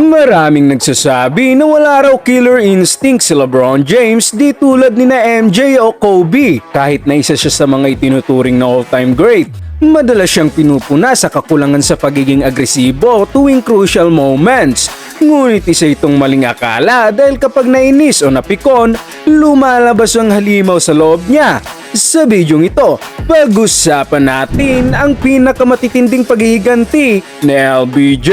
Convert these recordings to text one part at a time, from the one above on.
Maraming nagsasabi na wala raw killer instinct si LeBron James di tulad ni na MJ o Kobe kahit na isa siya sa mga itinuturing na all-time great. Madalas siyang pinupuna sa kakulangan sa pagiging agresibo tuwing crucial moments. Ngunit isa itong maling akala dahil kapag nainis o napikon, lumalabas ang halimaw sa loob niya. Sa bidyong ito, pag-usapan natin ang pinakamatitinding paghihiganti ni LBJ.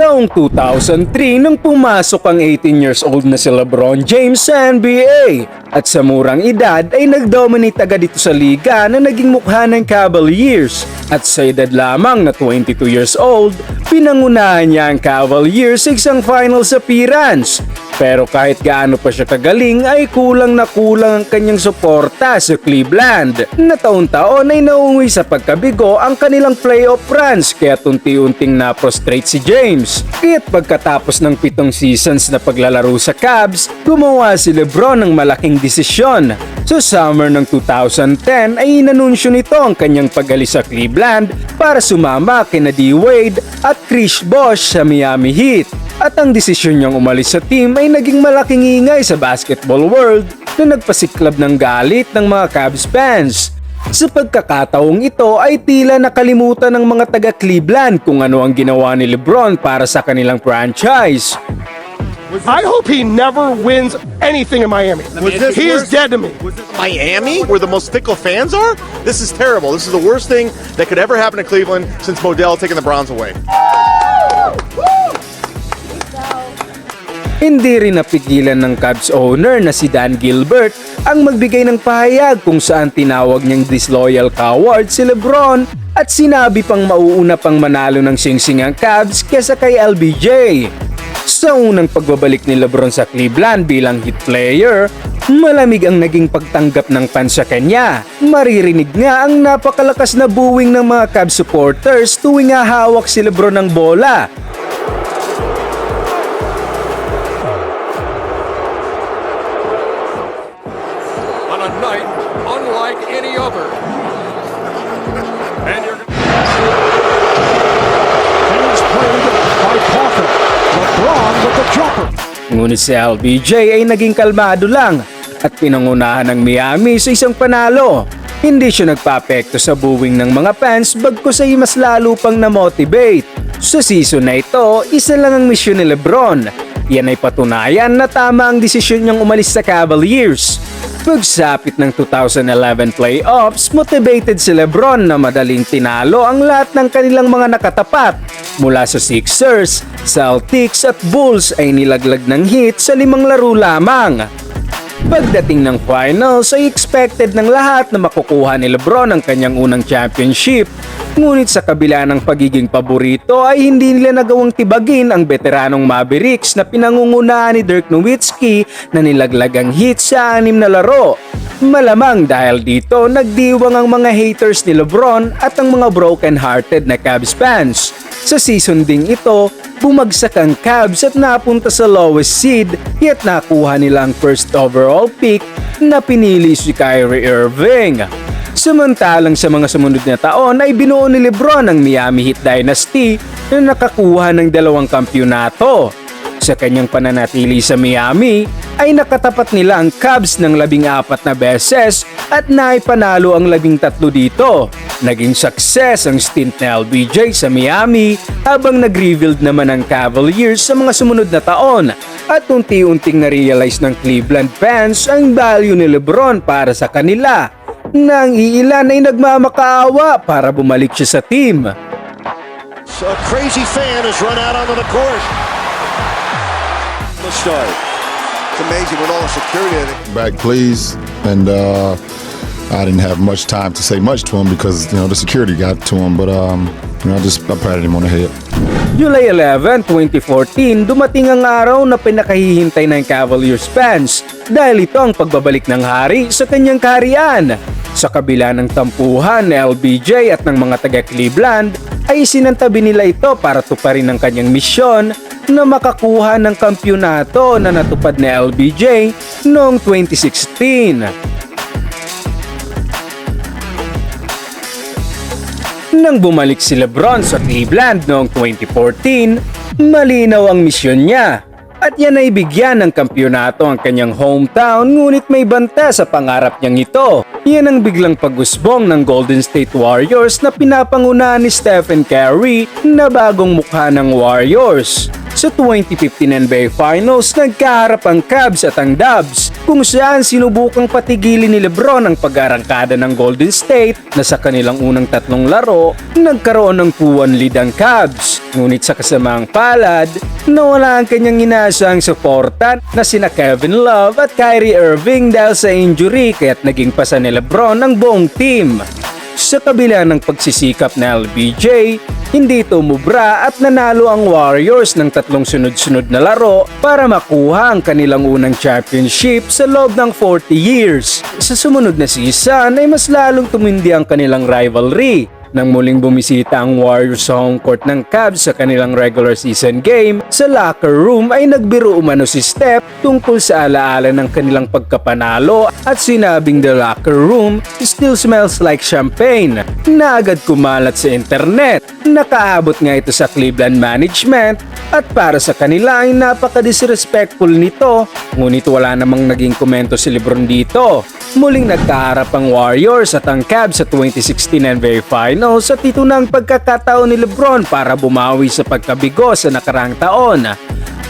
Taong 2003 nang pumasok ang 18 years old na si LeBron James sa NBA at sa murang edad ay nag-dominate agad ito sa liga na naging mukha ng Cavaliers at sa edad lamang na 22 years old, pinangunahan niya ang Cavaliers sa isang finals appearance. Pero kahit gaano pa siya kagaling ay kulang na kulang ang kanyang suporta sa Cleveland na taon-taon ay nauwi sa pagkabigo ang kanilang playoff runs kaya unti-unting na-prostrate si James. Kaya't pagkatapos ng pitong seasons na paglalaro sa Cavs, gumawa si Lebron ng malaking desisyon. Sa summer ng 2010 ay inanunsyo nito ang kanyang pagalis sa Cleveland para sumama kina D. Wade at Chris Bosh sa Miami Heat. At ang desisyon niyang umalis sa team ay naging malaking ingay sa basketball world na nagpasiklab ng galit ng mga Cavs fans. Sa pagkakataong ito ay tila nakalimutan ng mga taga Cleveland kung ano ang ginawa ni Lebron para sa kanilang franchise. I hope he never wins anything in Miami. He is dead to me. Miami, where the most fickle fans are? This is terrible. This is the worst thing that could ever happen to Cleveland since Modell taking the Browns away. Hindi rin napigilan ng Cubs owner na si Dan Gilbert ang magbigay ng pahayag kung saan tinawag niyang disloyal coward si Lebron at sinabi pang mauuna pang manalo ng singsing ang Cubs kesa kay LBJ. Sa unang pagbabalik ni Lebron sa Cleveland bilang hit player, malamig ang naging pagtanggap ng fans sa kanya. Maririnig nga ang napakalakas na booing ng mga Cubs supporters tuwing hahawak si Lebron ng bola Ngunit si LBJ ay naging kalmado lang at pinangunahan ng Miami sa isang panalo. Hindi siya nagpapekto sa booing ng mga fans bagkus ay mas lalo pang na-motivate. Sa season na ito, isa lang ang misyon ni Lebron. Yan ay patunayan na tama ang desisyon niyang umalis sa Cavaliers. Pagsapit ng 2011 playoffs, motivated si Lebron na madaling tinalo ang lahat ng kanilang mga nakatapat. Mula sa Sixers, Celtics at Bulls ay nilaglag ng hit sa limang laro lamang. Pagdating ng finals ay expected ng lahat na makukuha ni Lebron ang kanyang unang championship. Ngunit sa kabila ng pagiging paborito ay hindi nila nagawang tibagin ang veteranong Mavericks na pinangungunahan ni Dirk Nowitzki na nilaglag ang hit sa anim na laro. Malamang dahil dito nagdiwang ang mga haters ni Lebron at ang mga broken-hearted na Cavs fans. Sa season ding ito, bumagsak ang Cavs at napunta sa lowest seed yet nakuha nila ang first overall pick na pinili si Kyrie Irving. Samantalang sa mga sumunod na taon ay binuo ni Lebron ang Miami Heat Dynasty na nakakuha ng dalawang kampyonato. Sa kanyang pananatili sa Miami ay nakatapat nila ang Cubs ng labing apat na beses at naipanalo ang labing tatlo dito. Naging success ang stint ni LBJ sa Miami habang nag-rebuild naman ang Cavaliers sa mga sumunod na taon at unti-unting na-realize ng Cleveland fans ang value ni Lebron para sa kanila nang iilan ay nagmamakaawa para bumalik siya sa team. So a crazy fan has run out onto the court. The start. It's amazing with all the security. back, please. And uh, I didn't have much time to say much to him because you know the security got to him. But um, you know, I just I patted him on the head. July 11, 2014, dumating ang araw na pinakahihintay ng Cavaliers fans dahil ito ang pagbabalik ng hari sa kanyang kaharian. Sa kabila ng tampuhan ni LBJ at ng mga taga Cleveland, ay sinantabi nila ito para tuparin ang kanyang misyon na makakuha ng kampyonato na natupad ni LBJ noong 2016. Nang bumalik si Lebron sa Cleveland noong 2014, malinaw ang misyon niya. At yan ay bigyan ng kampyonato ang kanyang hometown ngunit may banta sa pangarap niyang ito. Yan ang biglang pagusbong ng Golden State Warriors na pinapangunahan ni Stephen Curry na bagong mukha ng Warriors. Sa 2015 NBA Finals, nagkaharap ang Cavs at ang Dubs kung saan sinubukang patigilin ni Lebron ang pag-arangkada ng Golden State na sa kanilang unang tatlong laro, nagkaroon ng 2-1 lead ang Cavs. Ngunit sa kasamaang palad, nawala ang kanyang inaasang suporta na sina Kevin Love at Kyrie Irving dahil sa injury kaya't naging pasa ni Lebron ng buong team. Sa kabila ng pagsisikap na LBJ, hindi tumubra at nanalo ang Warriors ng tatlong sunod-sunod na laro para makuha ang kanilang unang championship sa loob ng 40 years. Sa sumunod na season ay mas lalong tumindi ang kanilang rivalry nang muling bumisita ang Warriors sa home court ng Cavs sa kanilang regular season game, sa locker room ay nagbiro umano si Steph tungkol sa alaala ng kanilang pagkapanalo at sinabing the locker room still smells like champagne na agad kumalat sa internet. Nakaabot nga ito sa Cleveland management at para sa kanila ay napaka-disrespectful nito ngunit wala namang naging komento si Lebron dito. Muling nagkaharap ang Warriors at ang Cavs sa 2016 NBA Finals at ito na ang pagkakataon ni Lebron para bumawi sa pagkabigo sa nakarang taon.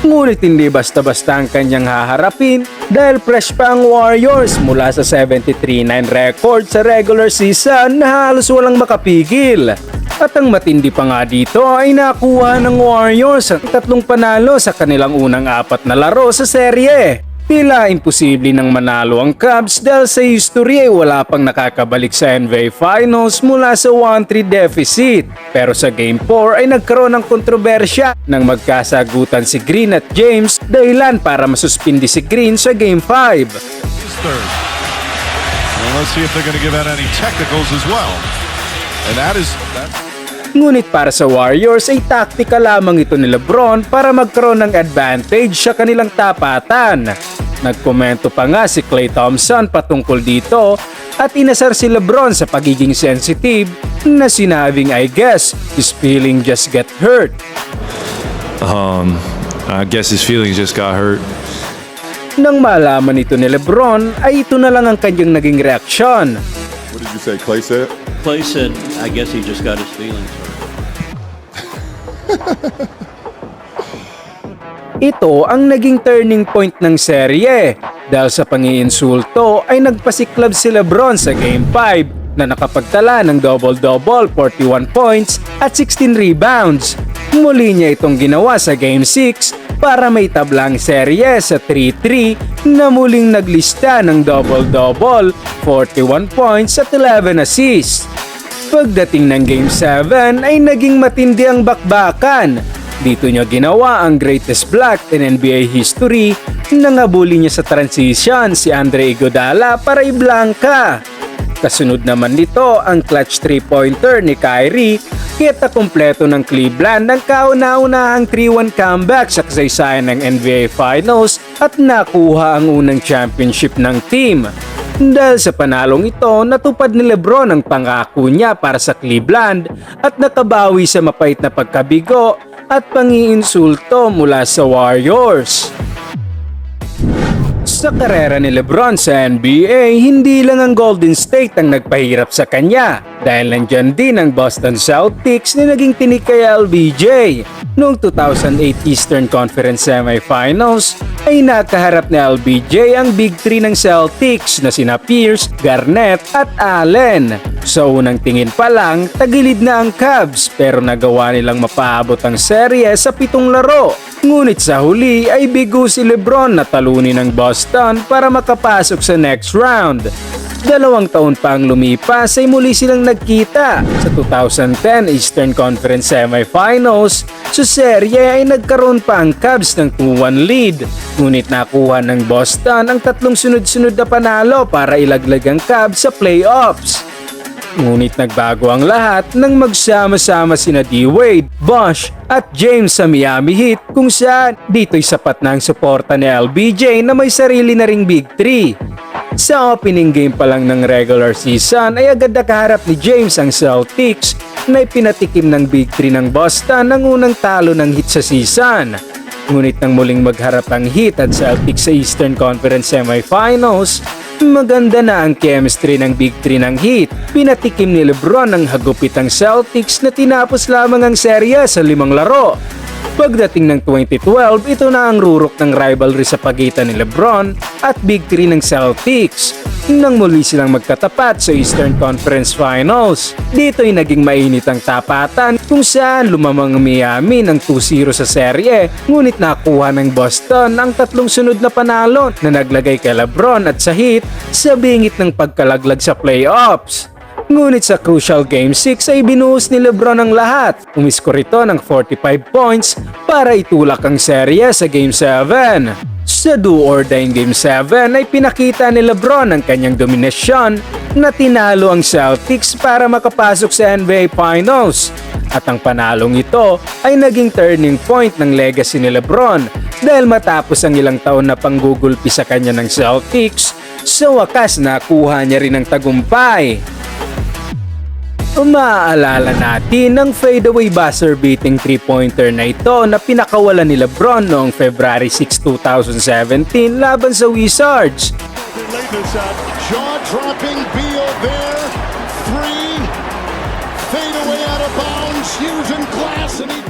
Ngunit hindi basta-basta ang kanyang haharapin dahil fresh pa ang Warriors mula sa 73-9 record sa regular season na halos walang makapigil. At ang matindi pa nga dito ay nakuha ng Warriors ang tatlong panalo sa kanilang unang apat na laro sa serye. Tila imposible nang manalo ang Cubs dahil sa history ay wala pang nakakabalik sa NBA Finals mula sa 1-3 deficit. Pero sa Game 4 ay nagkaroon ng kontrobersya nang magkasagutan si Green at James dahilan para masuspindi si Green sa Game 5. third. Well, let's see if they're going to give out any technicals as well. And that is that. Ngunit para sa Warriors ay taktika lamang ito ni Lebron para magkaroon ng advantage sa kanilang tapatan. Nagkomento pa nga si Klay Thompson patungkol dito at inasar si Lebron sa pagiging sensitive na sinabing I guess his feeling just get hurt. I guess his feelings just got hurt. Nang malaman ito ni Lebron ay ito na lang ang kanyang naging reaksyon. What did you say, Clay said? Clay said, I guess he just got his feelings. Ito ang naging turning point ng serye dahil sa pangiinsulto ay nagpasiklab si Lebron sa Game 5 na nakapagtala ng double-double 41 points at 16 rebounds. Muli niya itong ginawa sa Game 6 para may tablang serye sa 3-3 na muling naglista ng double-double 41 points at 11 assists. Pagdating ng Game 7 ay naging matindi ang bakbakan. Dito niya ginawa ang greatest block in NBA history nang habulin niya sa transition si Andre Iguodala para iblangka. Kasunod naman nito ang clutch 3-pointer ni Kyrie kaya kumpleto ng Cleveland ang kauna-unahang 3-1 comeback sa kasaysayan ng NBA Finals at nakuha ang unang championship ng team. Dahil sa panalong ito, natupad ni Lebron ang pangako niya para sa Cleveland at nakabawi sa mapait na pagkabigo at pangiinsulto mula sa Warriors. Sa karera ni Lebron sa NBA, hindi lang ang Golden State ang nagpahirap sa kanya dahil nandyan din ang Boston Celtics na naging tinik kay LBJ. Noong 2008 Eastern Conference Semifinals ay nakaharap ni LBJ ang Big 3 ng Celtics na sina Pierce, Garnett at Allen. Sa unang tingin pa lang, tagilid na ang Cavs pero nagawa nilang mapaabot ang serye sa pitong laro. Ngunit sa huli ay bigo si Lebron na talunin ng Boston para makapasok sa next round. Dalawang taon pa ang lumipas ay muli silang nagkita sa 2010 Eastern Conference Semifinals. Sa serye ay nagkaroon pa ang Cavs ng 2-1 lead. Ngunit nakuha ng Boston ang tatlong sunod-sunod na panalo para ilaglag ang Cavs sa playoffs. Ngunit nagbago ang lahat nang magsama-sama sina D-Wade, Bosch at James sa Miami Heat kung saan dito'y sapat na ang suporta ni LBJ na may sarili na ring Big 3. Sa opening game pa lang ng regular season ay agad nakaharap ni James ang Celtics na ipinatikim ng Big 3 ng Boston ng unang talo ng Heat sa season. Ngunit nang muling magharap ang Heat at Celtics sa Eastern Conference Semifinals, maganda na ang chemistry ng Big 3 ng Heat. Pinatikim ni Lebron ang hagupitang Celtics na tinapos lamang ang serya sa limang laro. Pagdating ng 2012, ito na ang rurok ng rivalry sa pagitan ni Lebron at Big 3 ng Celtics nang muli silang magkatapat sa Eastern Conference Finals. Dito'y naging mainit ang tapatan kung saan lumamang ang Miami ng 2-0 sa serye ngunit nakuha ng Boston ang tatlong sunod na panalo na naglagay kay Lebron at sa Heat sa bingit ng pagkalaglag sa playoffs. Ngunit sa crucial Game 6 ay binuhos ni Lebron ang lahat. Umiskor ito ng 45 points para itulak ang serya sa Game 7. Sa do or die Game 7 ay pinakita ni Lebron ang kanyang dominasyon na tinalo ang Celtics para makapasok sa NBA Finals. At ang panalong ito ay naging turning point ng legacy ni Lebron dahil matapos ang ilang taon na panggugulpi sa kanya ng Celtics, sa wakas nakuha niya rin ang tagumpay. Maaalala natin ang fadeaway buzzer beating 3-pointer na ito na pinakawalan ni Lebron noong February 6, 2017 laban sa Wizards. Jaw-dropping Beal there. Three. Fade away out of bounds. Using glass and he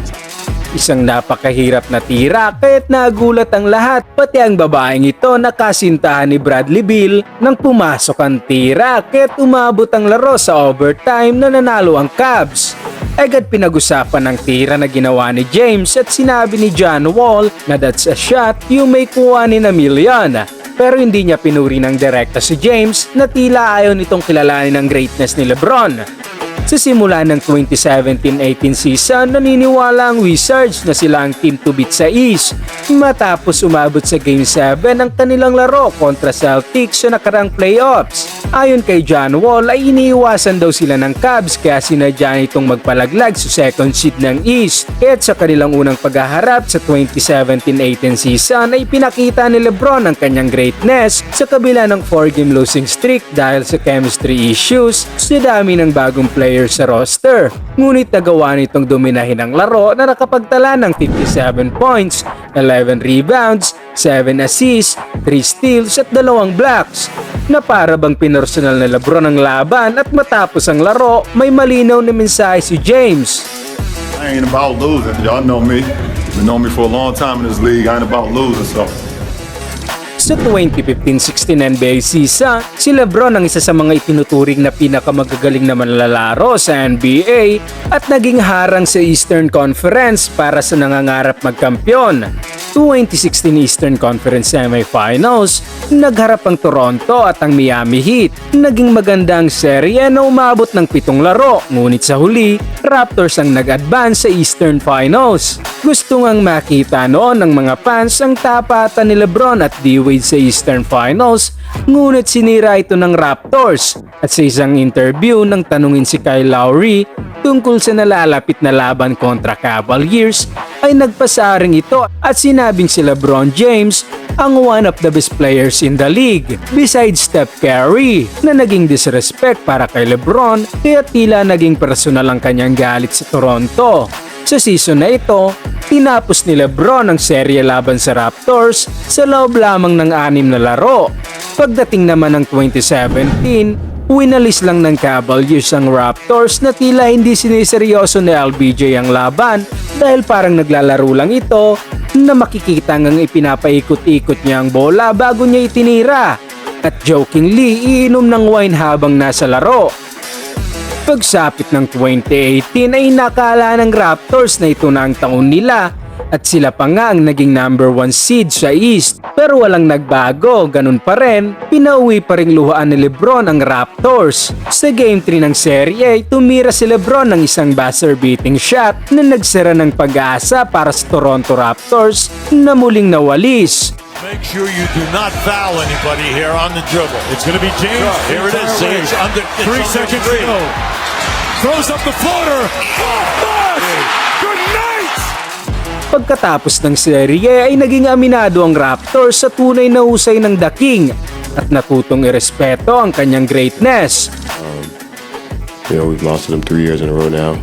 Isang napakahirap na tira kaya't nagulat ang lahat pati ang babaeng ito na kasintahan ni Bradley Beal nang pumasok ang tira kaya't umabot ang laro sa overtime na nanalo ang Cavs. Agad pinag-usapan ng tira na ginawa ni James at sinabi ni John Wall na that's a shot you may kuhanin na million. Pero hindi niya pinuri ng direkta si James na tila ayaw nitong kilalanin ang greatness ni Lebron. Sa simula ng 2017-18 season, naniniwala ang Wizards na sila ang team to beat sa East matapos umabot sa Game 7 ang kanilang laro kontra Celtics sa nakarang playoffs. Ayon kay John Wall ay iniiwasan daw sila ng Cavs kaya sinadya nitong magpalaglag sa second seed ng East. At sa kanilang unang paghaharap sa 2017-18 season ay pinakita ni Lebron ang kanyang greatness sa kabila ng 4-game losing streak dahil sa chemistry issues sa dami ng bagong player sa roster. Ngunit nagawa nitong dominahin ang laro na nakapagtala ng 57 points, 11 rebounds, 7 assists, 3 steals at dalawang blocks na para bang pinersonal na Lebron ang laban at matapos ang laro may malinaw na mensahe si James. I ain't about losing. Y'all know me. Been know me for a long time in this league. I ain't about losing, so Sa 2015-16 NBA season, si Lebron ang isa sa mga itinuturing na pinakamagagaling na manlalaro sa NBA at naging harang sa Eastern Conference para sa nangangarap magkampiyon. 2016 Eastern Conference Semifinals, nagharap ang Toronto at ang Miami Heat. Naging maganda ang serye na umabot ng pitong laro, ngunit sa huli, Raptors ang nag-advance sa Eastern Finals. Gusto ngang makita noon ng mga fans ang tapatan ni Lebron at D-Wade sa Eastern Finals, ngunit sinira ito ng Raptors. At sa isang interview nang tanungin si Kyle Lowry tungkol sa nalalapit na laban kontra Cavaliers, ay nagpasaring ito at sinabing si LeBron James ang one of the best players in the league besides Steph Curry na naging disrespect para kay LeBron kaya tila naging personal ang kanyang galit sa Toronto. Sa season na ito, tinapos ni Lebron ang serye laban sa Raptors sa loob lamang ng anim na laro. Pagdating naman ng 2017, winalis lang ng Cavaliers ang Raptors na tila hindi siniseryoso ni LBJ ang laban dahil parang naglalaro lang ito na makikita ngang ipinapaikot-ikot niya ang bola bago niya itinira at jokingly iinom ng wine habang nasa laro. Pagsapit ng 2018 ay nakala ng Raptors na ito na ang taon nila at sila pa nga ang naging number 1 seed sa East. Pero walang nagbago, ganun pa rin, pinauwi pa rin luhaan ni Lebron ang Raptors. Sa Game 3 ng serye tumira si Lebron ng isang buzzer beating shot na nagsara ng pag-asa para sa Toronto Raptors na muling nawalis. Make sure you do not foul anybody here on the dribble. It's going to be James. Here it is. It's under it's Three under seconds to three. go. Throws up the floater. Oh! Pagkatapos ng serye ay naging aminado ang Raptors sa tunay na husay ng The King at natutong irespeto ang kanyang greatness. You know, we've lost to them three years in a row now.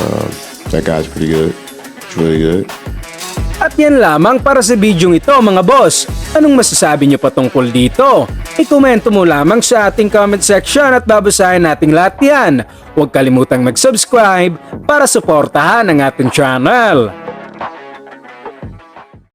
Um, that guy's pretty good. He's really good. At yan lamang para sa bidyong ito mga boss. Anong masasabi niyo pa tungkol dito? I-komento mo lamang sa ating comment section at babasahin nating lahat yan. Huwag kalimutang mag-subscribe para suportahan ang ating channel.